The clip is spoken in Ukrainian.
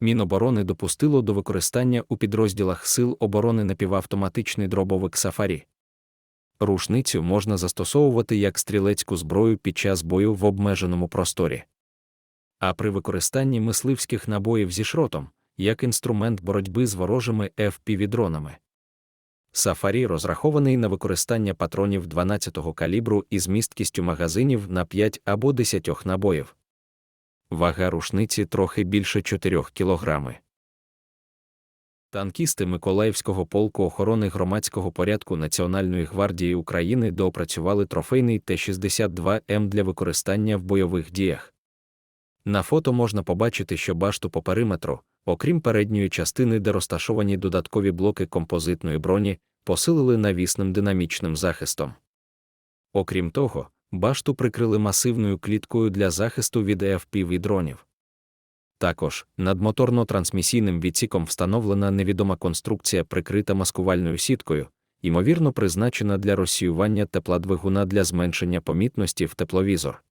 Міноборони допустило до використання у підрозділах Сил оборони напівавтоматичний дробовик Сафарі. Рушницю можна застосовувати як стрілецьку зброю під час бою в обмеженому просторі. А при використанні мисливських набоїв зі шротом як інструмент боротьби з ворожими FPV-дронами. Сафарі розрахований на використання патронів 12-го калібру із місткістю магазинів на 5 або 10 набоїв. Вага рушниці трохи більше 4 кілограми. Танкісти Миколаївського полку охорони громадського порядку Національної гвардії України доопрацювали трофейний Т-62М для використання в бойових діях. На фото можна побачити, що башту по периметру, окрім передньої частини, де розташовані додаткові блоки композитної броні, посилили навісним динамічним захистом. Окрім того, башту прикрили масивною кліткою для захисту від FPV дронів. Також над моторно-трансмісійним відсіком встановлена невідома конструкція, прикрита маскувальною сіткою, ймовірно призначена для розсіювання тепла двигуна для зменшення помітності в тепловізор.